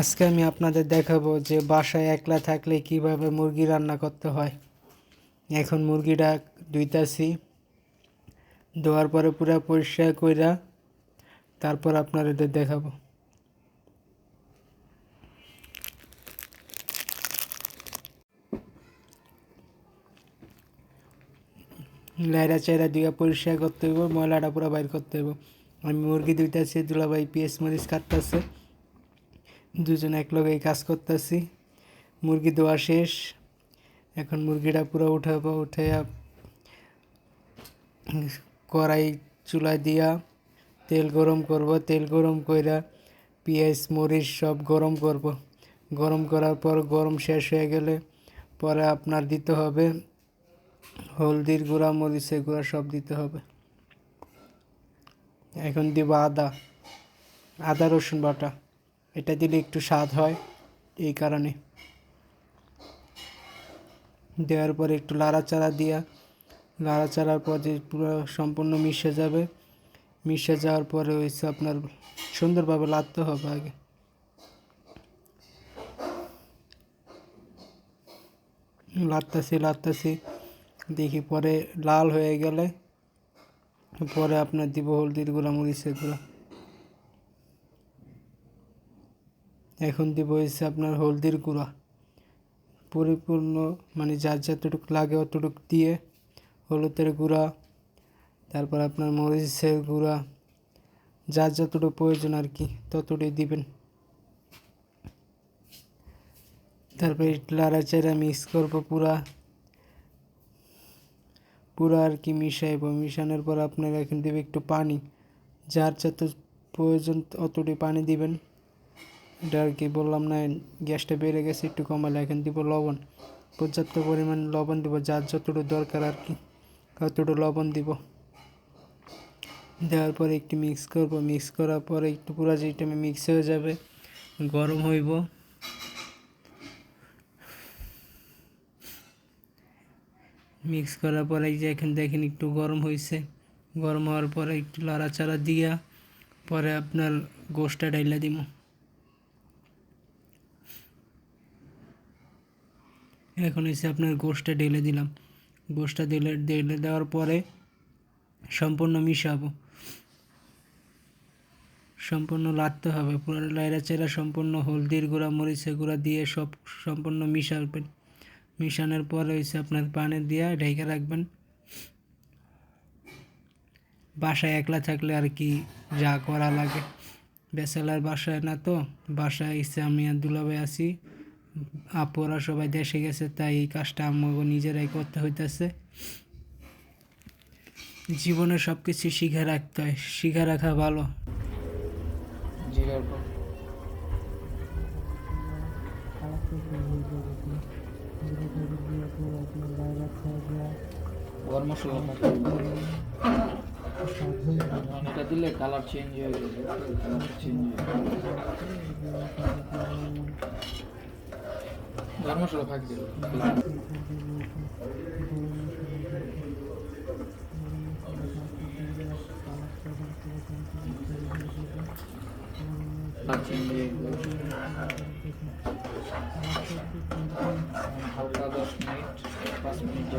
আজকে আমি আপনাদের দেখাবো যে বাসায় একলা থাকলে কীভাবে মুরগি রান্না করতে হয়। এখন মুরগিটা ধুইতাছি, ধোয়ার পরে পুরো পরিষ্কার কইরা তারপর আপনাদের দেখাবো। লাইরা চাইরা দিয়ে পরিষ্কার করতে হইব, ময়লাটা পুরো বাইর করতে হইব। আমি মুরগি দুইটা দুইটাছি দুলাভাই পিএস মরিচ কাটতেছে। দুজন এক লগে কাজ করতেছি। মুরগি দেওয়া শেষ। এখন মুরগিটা পুরো উঠাবো উঠে কড়াই চুলা দিয়া তেল গরম করব। তেল গরম কইরা পেঁয়াজ, মরিচ সব গরম করব। গরম করার পর গরম শেষ হয়ে গেলে পরে আপনার দিতে হবে হলদির গুঁড়া, মরিচের গুঁড়া সব দিতে হবে। এখন দিব আদা। আদা, রসুন বাটা। এটা দিলে একটু স্বাদ হয় এই কারণে। দেওয়ার পরে একটু লাড়াচাড়া দিয়া, লাড়াচাড়ার পর যে পুরো সম্পূর্ণ মিশে যাবে, মিশে যাওয়ার পরে হয়েছে আপনার সুন্দরভাবে লাড়তে হবে আগে। লাড়তেছি লাড়তেছি, দেখি পরে লাল হয়ে গেলে পরে আপনার দিব হলদির গুঁড়া, মরিচের গুঁড়া। এখন দিব হয়েছে আপনার হলদির গুঁড়া। পরিপূর্ণ মানে যার যতটুকু লাগে অতটুকু দিয়ে হলুদের গুঁড়া, তারপর আপনার মরিচের গুঁড়া, যার যতটুকু প্রয়োজন আর কি ততটুকু দিবেন। তারপরে লাড়াচাড়া মিক্স করব পুরা। পুরো আর কি মিশাইব। মিশানোর পর আপনার এখন দেবে একটু পানি। যার যত প্রয়োজন অতটুকু পানি দিবেন। এটা আর কি বললাম, না, গ্যাসটা বেড়ে গেছে, একটু কমালে, এখন দিব লবণ। পর্যাপ্ত পরিমাণ লবণ দিব, যার যতটুকু দরকার আর কি, ততটুকু লবণ দিব। দেওয়ার পরে একটু মিক্স করব। মিক্স করার পরে একটু পুরো যেটা মিক্স হয়ে যাবে, গরম হইব। মিক্স করার পরে যে এখন দেখেন একটু গরম হয়েছে গরম হওয়ার পরে একটু লাড়াচাড়া দিয়া, পরে আপনার গোষ্ঠটা ডাইলা দিব এখন এসে আপনার গোষ্ঠটা ঢেলে দিলাম। গোষ্ঠটা ঢেলে ঢেলে দেওয়ার পরে সম্পূর্ণ মিশাবো। সম্পূর্ণ লাড়তে হবে। পুরো লাইরা চেরা সম্পূর্ণ হলদির গুঁড়া, মরিচের গুঁড়া দিয়ে সব সম্পূর্ণ মিশাবেন। মিশানোর পরে হয়েছে আপনার পানি দিয়ে ঢেকে রাখবেন। বাসায় একলা থাকলে আর কি যা করা লাগে। বেসালার বাসায় না তো, বাসায় এসে আমি আর দুলাভাই আছি। আপুরা সবাই দেশে গেছে তাই এই কাজটা আমাকে নিজেরাই করতে হইতেছে। জীবনে সব কিছু শিখে রাখতে হয় শিখে রাখা ভালো। দিলে কালার চেঞ্জ হয়ে যাবে কালার চেঞ্জ হয়ে গরম মশলা ফাঁকি দিল হালকা দশ মিনিট পাঁচ মিনিট